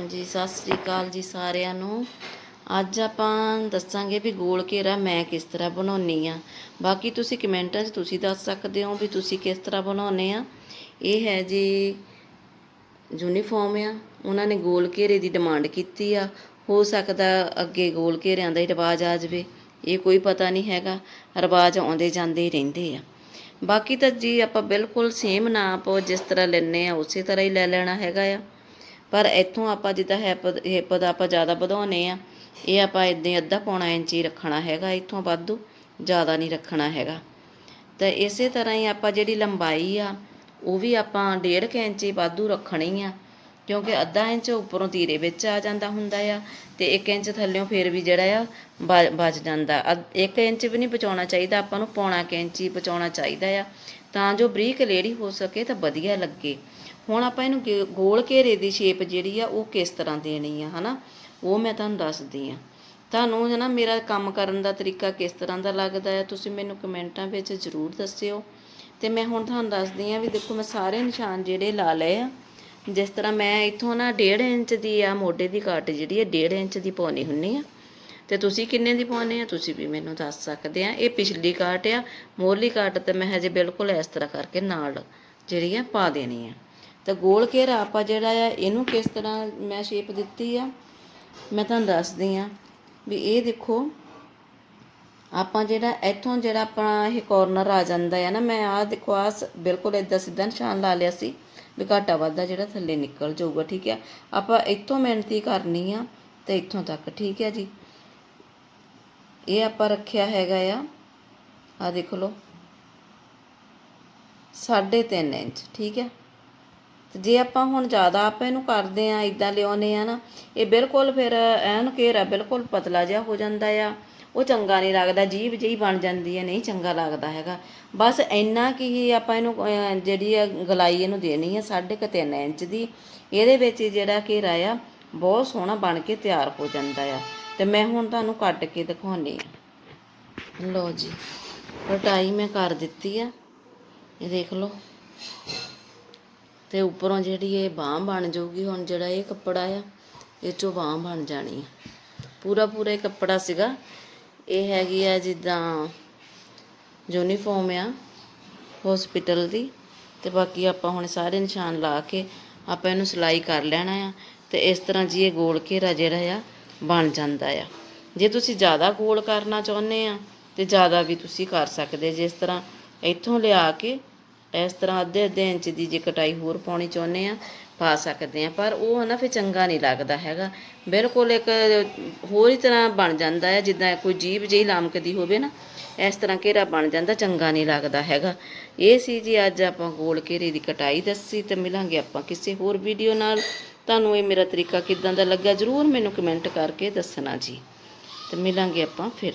ਹਾਂਜੀ, ਸਤਿ ਸ੍ਰੀ ਅਕਾਲ ਜੀ ਸਾਰਿਆਂ ਨੂੰ। ਅੱਜ ਆਪਾਂ ਦੱਸਾਂਗੇ ਵੀ ਗੋਲ ਘੇਰਾ ਮੈਂ ਕਿਸ ਤਰ੍ਹਾਂ ਬਣਾਉਣੀ ਆ ਬਾਕੀ ਤੁਸੀਂ ਕਮੈਂਟਾਂ 'ਚ ਤੁਸੀਂ ਦੱਸ ਸਕਦੇ ਹੋ ਵੀ ਤੁਸੀਂ ਕਿਸ ਤਰ੍ਹਾਂ ਬਣਾਉਨੇ ਆ। ਇਹ ਹੈ ਜੀ ਯੂਨੀਫਾਰਮ ਆ। ਉਹਨਾਂ ਨੇ ਗੋਲ ਘੇਰੇ ਦੀ ਡਿਮਾਂਡ ਕੀਤੀ ਆ। ਹੋ ਸਕਦਾ ਅੱਗੇ ਗੋਲ ਘੇਰਿਆਂ ਦਾ ਹੀ ਰਿਵਾਜ ਆ ਜਾਵੇ। ਇਹ ਕੋਈ ਪਤਾ ਨਹੀਂ ਹੈਗਾ। ਰਿਵਾਜ ਆਉਂਦੇ ਜਾਂਦੇ ਹੀ ਰਹਿੰਦੇ ਆ। ਬਾਕੀ ਤਾਂ ਜੀ ਆਪਾਂ ਬਿਲਕੁਲ ਸੇਮ ਨਾਪ ਜਿਸ ਤਰ੍ਹਾਂ ਲੈਨੇ ਆ, ਉਸੇ ਤਰ੍ਹਾਂ ਹੀ ਲੈ ਲੈਣਾ ਹੈਗਾ ਆ। ਪਰ ਇੱਥੋਂ ਆਪਾਂ ਜਿੱਦਾਂ ਹਿੱਪ ਹਿੱਪ ਦਾ ਆਪਾਂ ਜ਼ਿਆਦਾ ਵਧਾਉਨੇ ਆ ਇਹ ਆਪਾਂ ਇਦਾਂ ਅੱਧਾ ਪੌਣਾ ਇੰਚ ਹੀ ਰੱਖਣਾ ਹੈਗਾ, ਇੱਥੋਂ ਵਾਧੂ ਜ਼ਿਆਦਾ ਨਹੀਂ ਰੱਖਣਾ ਹੈਗਾ। ਤਾਂ ਇਸੇ ਤਰ੍ਹਾਂ ਹੀ ਆਪਾਂ ਜਿਹੜੀ ਲੰਬਾਈ ਆ, ਉਹ ਵੀ ਆਪਾਂ 1.5 ਇੰਚ ਹੀ ਵਾਧੂ ਰੱਖਣੀ ਆ, ਕਿਉਂਕਿ ਅੱਧਾ ਇੰਚ ਉੱਪਰੋਂ ਤੀਰੇ ਵਿੱਚ ਆ ਜਾਂਦਾ ਹੁੰਦਾ ਆ ਤੇ 1 ਇੰਚ ਥੱਲਿਓਂ ਫੇਰ ਵੀ ਜਿਹੜਾ ਆ ਬਚ ਜਾਂਦਾ। 1 ਇੰਚ ਵੀ ਨਹੀਂ ਬਚਾਉਣਾ ਚਾਹੀਦਾ, ਆਪਾਂ ਨੂੰ ਪੌਣਾ ਕੁ ਇੰਚ ਹੀ ਬਚਾਉਣਾ ਚਾਹੀਦਾ ਆ। ਤਾਂ ਜੋ ਬਰੀਕ ਲੇੜੀ ਹੋ ਸਕੇ ਤਾਂ ਵਧੀਆ ਲੱਗੇ। ਹੁਣ ਆਪਾਂ ਇਹਨੂੰ ਗੇ- ਗੋਲ ਘੇਰੇ ਦੀ ਸ਼ੇਪ ਜਿਹੜੀ ਆ, ਉਹ ਕਿਸ ਤਰ੍ਹਾਂ ਦੇਣੀ ਆ, ਹਨਾ? ਉਹ ਮੈਂ ਤੁਹਾਨੂੰ ਦੱਸਦੀ ਆ। ਤੁਹਾਨੂੰ ਹੈ ਨਾ ਮੇਰਾ ਕੰਮ ਕਰਨ ਦਾ ਤਰੀਕਾ ਕਿਸ ਤਰ੍ਹਾਂ ਦਾ ਲੱਗਦਾ ਹੈ ਤੁਸੀਂ ਮੈਨੂੰ ਕਮੈਂਟਾਂ ਵਿੱਚ ਜ਼ਰੂਰ ਦੱਸਿਓ। ਤੇ ਮੈਂ ਹੁਣ ਤੁਹਾਨੂੰ ਦੱਸਦੀ ਆ ਵੀ ਦੇਖੋ, ਮੈਂ ਸਾਰੇ ਨਿਸ਼ਾਨ ਜਿਹੜੇ ਲਾ ਲਏ ਆ, ਜਿਸ ਤਰ੍ਹਾਂ ਮੈਂ ਇੱਥੋਂ ਨਾ 1.5 ਇੰਚ ਦੀ ਆ, ਮੋਢੇ ਦੀ ਕੱਟ ਜਿਹੜੀ ਹੈ 1.5 ਇੰਚ ਦੀ ਪਾਉਣੀ ਹੁੰਨੀ ਆ। ਤੇ ਤੁਸੀਂ ਕਿੰਨੇ ਦੀ ਪਾਉਣੇ ਆ? ਤੁਸੀਂ ਵੀ ਮੈਨੂੰ ਦੱਸ ਸਕਦੇ ਆ। ਇਹ ਪਿਛਲੀ ਕਾਟ ਆ, ਮੋਰਲੀ ਕਾਟ ਤੇ ਮੈਂ ਹਜੇ ਬਿਲਕੁਲ ਇਸ ਤਰ੍ਹਾਂ ਕਰਕੇ ਨਾਲ ਜਿਹੜੀ ਆ ਪਾ ਦੇਣੀ ਆ ਤਾਂ ਗੋਲ ਘੇਰਾ ਆਪਾਂ ਜਿਹੜਾ ਆ, ਇਹਨੂੰ ਕਿਸ ਤਰ੍ਹਾਂ ਮੈਂ ਸ਼ੇਪ ਦਿੱਤੀ ਆ? ਮੈਂ ਤੁਹਾਨੂੰ ਦੱਸਦੀ ਆ ਵੀ ਇਹ ਦੇਖੋ, ਆਪਾਂ ਜਿਹੜਾ ਇੱਥੋਂ ਜਿਹੜਾ ਆਪਣਾ ਇਹ ਕੋਰਨਰ ਆ ਜਾਂਦਾ ਹੈ ਨਾ, ਮੈਂ ਆਹ ਦੇਖੋ ਆ ਬਿਲਕੁਲ ਇਦਾਂ ਸਿੱਧਾ ਨਿਸ਼ਾਨ ਲਾ ਲਿਆ ਸੀ ਵੀ ਘਾਟਾ ਵਾਧਾ ਜਿਹੜਾ ਥੱਲੇ ਨਿਕਲ ਜਾਊਗਾ, ਠੀਕ ਹੈ ਆਪਾਂ ਇੱਥੋਂ ਮਿਹਨਤੀ ਕਰਨੀ ਆ ਤੇ ਇੱਥੋਂ ਤੱਕ, ਠੀਕ ਹੈ ਜੀ? ਇਹ ਆਪਾਂ ਰੱਖਿਆ ਹੈਗਾ ਆ। ਆ ਦੇਖ ਲਓ। 3.5 ਇੰਚ, ਠੀਕ ਹੈ। ਤੇ ਜੇ ਆਪਾਂ ਹੁਣ ਜ਼ਿਆਦਾ ਆਪਾਂ ਇਹਨੂੰ ਕਰਦੇ ਆ ਇਦਾਂ ਲਿਆਉਨੇ ਆ ਨਾ, ਇਹ ਬਿਲਕੁਲ ਫਿਰ ਐਨ ਘੇਰਾ ਬਿਲਕੁਲ ਪਤਲਾ ਜਿਹਾ ਹੋ ਜਾਂਦਾ ਆ। ਉਹ ਚੰਗਾ ਨਹੀਂ ਲੱਗਦਾ, ਜੀਭ ਜਿਹੀ ਬਣ ਜਾਂਦੀ ਹੈ, ਨਹੀਂ ਚੰਗਾ ਲੱਗਦਾ ਹੈਗਾ। ਬਸ ਇੰਨਾ ਕਿ ਹੀ ਆਪਾਂ ਇਹਨੂੰ ਜਿਹੜੀ ਆ ਗਲਾਈ ਇਹਨੂੰ ਦੇਣੀ ਆ 3.5 ਇੰਚ ਦੀ। ਇਹਦੇ ਵਿੱਚ ਜਿਹੜਾ ਘੇਰਾ ਆ, ਬਹੁਤ ਸੋਹਣਾ ਬਣ ਕੇ ਤਿਆਰ ਹੋ ਜਾਂਦਾ ਆ। ਤੇ ਮੈਂ ਹੁਣ ਤੁਹਾਨੂੰ ਕੱਟ ਕੇ ਦਿਖਾਉਣੀ ਆ। ਲਓ ਜੀ, ਕਟਾਈ ਮੈਂ ਕਰ ਦਿੱਤੀ ਆ। ਇਹ ਦੇਖ ਲਓ। ਤੇ ਉੱਪਰੋਂ ਜਿਹੜੀ ਇਹ ਬਾਹ ਬਣ ਜਾਊਗੀ, ਹੁਣ ਜਿਹੜਾ ਇਹ ਕੱਪੜਾ ਆ, ਇਹ ਚੋਂ ਬਾਹ ਬਣ ਜਾਣੀ ਆ। ਪੂਰਾ ਪੂਰਾ ਇਹ ਕੱਪੜਾ ਸੀਗਾ। ਇਹ ਹੈਗੀ ਆ ਜਿੱਦਾਂ ਯੂਨੀਫਾਰਮ ਆ ਹਸਪੀਟਲ ਦੀ। ਤੇ ਬਾਕੀ ਆਪਾਂ ਹੁਣ ਸਾਰੇ ਨਿਸ਼ਾਨ ਲਾ ਕੇ ਆਪਾਂ ਇਹਨੂੰ ਸਿਲਾਈ ਕਰ ਲੈਣਾ ਆ। ਤੇ ਇਸ ਤਰ੍ਹਾਂ ਜੀ ਇਹ ਗੋਲ ਘੇਰਾ ਜਿਹੜਾ ਆ ਬਣ ਜਾਂਦਾ ਆ। ਜੇ ਤੁਸੀਂ ਜ਼ਿਆਦਾ ਗੋਲ ਕਰਨਾ ਚਾਹੁੰਦੇ ਆ ਤੇ ਜ਼ਿਆਦਾ ਵੀ ਤੁਸੀਂ ਕਰ ਸਕਦੇ, ਜਿਸ ਤਰ੍ਹਾਂ ਇੱਥੋਂ ਲਿਆ ਕੇ ਇਸ ਤਰ੍ਹਾਂ ਅੱਧੇ ਅੱਧੇ ਇੰਚ ਦੀ ਜੇ ਕਟਾਈ ਹੋਰ ਪਾਉਣੀ ਚਾਹੁੰਦੇ ਆ, ਪਾ ਸਕਦੇ ਆ। ਪਰ ਉਹ ਨਾ ਫਿਰ ਚੰਗਾ ਨਹੀਂ ਲੱਗਦਾ ਹੈਗਾ। ਬਿਲਕੁਲ ਇੱਕ ਹੋਰ ਹੀ ਤਰ੍ਹਾਂ ਬਣ ਜਾਂਦਾ ਹੈ ਜਿੱਦਾਂ ਕੋਈ ਜੀਭ ਜਿਹੀ ਲਮਕਦੀ ਹੋਵੇ ਨਾ, ਇਸ ਤਰ੍ਹਾਂ ਘੇਰਾ ਬਣ ਜਾਂਦਾ, ਚੰਗਾ ਨਹੀਂ ਲੱਗਦਾ ਹੈਗਾ। ਇਹ ਸੀ ਜੀ ਅੱਜ ਆਪਾਂ ਗੋਲ ਘੇਰੇ ਦੀ ਕਟਾਈ ਦੱਸੀ ਤੇ ਮਿਲਾਂਗੇ ਆਪਾਂ ਕਿਸੇ ਹੋਰ ਵੀਡੀਓ ਨਾਲ। ਤੁਹਾਨੂੰ ਇਹ ਮੇਰਾ ਤਰੀਕਾ ਕਿੱਦਾਂ ਦਾ ਲੱਗਾ ਜਰੂਰ ਮੈਨੂੰ ਕਮੈਂਟ ਕਰਕੇ ਦੱਸਣਾ ਜੀ। ਤੇ ਮਿਲਾਂਗੇ ਆਪਾਂ ਫਿਰ।